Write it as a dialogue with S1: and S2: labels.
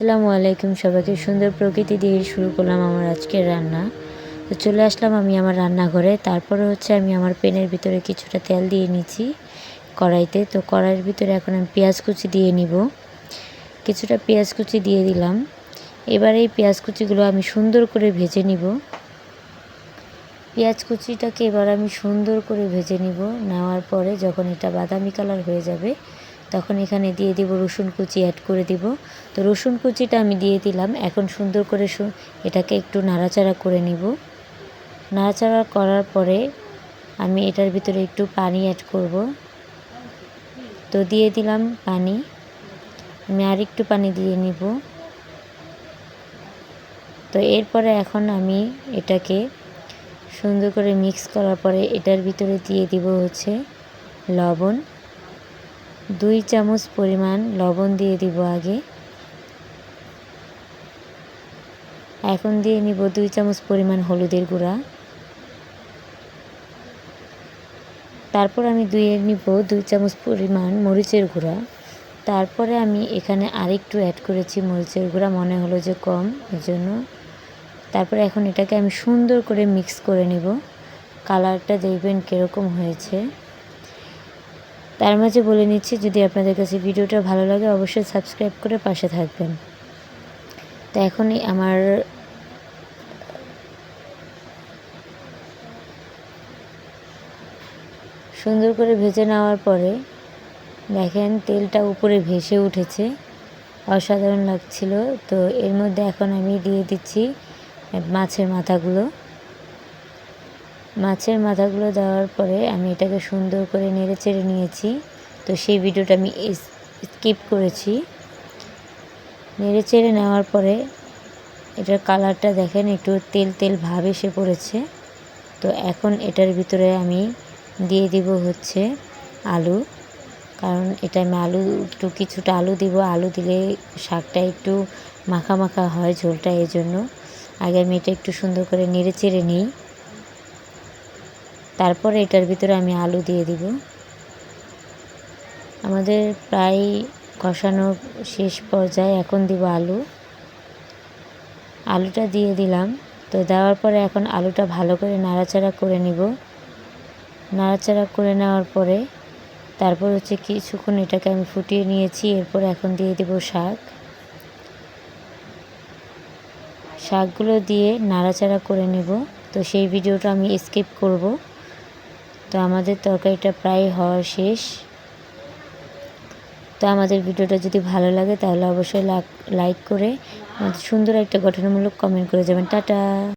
S1: আসসালামু আলাইকুম সবাইকে। সুন্দর প্রকৃতি দিয়ে শুরু করলাম আমার আজকের রান্না। তো চলে আসলাম আমি আমার রান্নাঘরে। তারপরে হচ্ছে আমি আমার পেনের ভিতরে কিছুটা তেল দিয়ে নিচ্ছি কড়াইতে। তো কড়াইয়ের ভিতরে এখন আমি পেঁয়াজ কুচি দিয়ে নিব। কিছুটা পেঁয়াজ কুচি দিয়ে দিলাম। এবার এই পেঁয়াজ কুচিগুলো আমি সুন্দর করে ভেজে নিব। পেঁয়াজ কুচিটাকে এবার আমি সুন্দর করে ভেজে নিব। নেওয়ার পরে যখন এটা বাদামি কালার হয়ে যাবে তখন এখানে দিয়ে দিব রসুন কুচি অ্যাড করে দিব। তো রসুন কুচিটা আমি দিয়ে দিলাম। এখন সুন্দর করে এটাকে একটু নাড়াচাড়া করে নিব। নাড়াচাড়া করার পরে আমি এটার ভিতরে একটু পানি অ্যাড করব। তো দিয়ে দিলাম পানি। আমি আর একটু পানি দিয়ে নিব। তো এরপরে এখন আমি এটাকে সুন্দর করে মিক্স করার পরে এটার ভিতরে দিয়ে দিব হচ্ছে লবণ। দুই চামচ পরিমাণ লবণ দিয়ে দিব আগে। এখন দিয়ে নিব দুই চামচ পরিমাণ হলুদের গুঁড়া। তারপর আমি দুইয়ে নিব দুই চামচ পরিমাণ মরিচের গুঁড়া। তারপরে আমি এখানে আরেকটু অ্যাড করেছি মরিচের গুঁড়া, মনে হলো যে কম জন্য তারপরে এখন এটাকে আমি সুন্দর করে মিক্স করে নিব। কালারটা দেখবেন কীরকম হয়েছে। তার মাঝে বলে নিচ্ছি, যদি আপনাদের কাছে ভিডিওটা ভালো লাগে, অবশ্যই সাবস্ক্রাইব করে পাশে থাকবেন। তো এখনই আমার সুন্দর করে ভেজে নেওয়ার পরে দেখেন তেলটা উপরে ভেসে উঠেছে, অসাধারণ লাগছিল। তো এর মধ্যে এখন আমি দিয়ে দিচ্ছি মাছের মাথাগুলো। মাছের মাথাগুলো দেওয়ার পরে আমি এটাকে সুন্দর করে নেড়ে চেড়ে নিয়েছি। তো সেই ভিডিওটা আমি স্কিপ করেছি। নেড়ে চেড়ে নেওয়ার পরে এটার কালারটা দেখেন, একটু তেল তেল ভাব এসে পড়েছে। তো এখন এটার ভিতরে আমি দিয়ে দিব হচ্ছে আলু। কারণ এটা আমি আলু, একটু কিছুটা আলু দিব। আলু দিলে শাকটা একটু মাখা মাখা হয় ঝোলটা এই জন্য আগে আমি এটা একটু সুন্দর করে নেড়ে চেড়ে নিই। তারপরে এটার ভিতরে আমি আলু দিয়ে দিব। আমাদের প্রায় কষানো শেষ পর্যায়ে এখন দিব আলু। আলুটা দিয়ে দিলাম। তো দেওয়ার পরে এখন আলুটা ভালো করে নাড়াচাড়া করে নিব। নাড়াচাড়া করে নেওয়ার পরে তারপর হচ্ছে কিছুক্ষণ এটাকে আমি ফুটিয়ে নিয়েছি। এরপর এখন দিয়ে দেব শাক। শাকগুলো দিয়ে নাড়াচাড়া করে নেব। তো সেই ভিডিওটা আমি স্কিপ করব। তো আমাদের তরকারিটা প্রায় হওয়া শেষ। তো আমাদের ভিডিওটা যদি ভালো লাগে তাহলে অবশ্যই লাইক করে সুন্দর একটা গঠনমূলক কমেন্ট করে যাবেন। টাটা!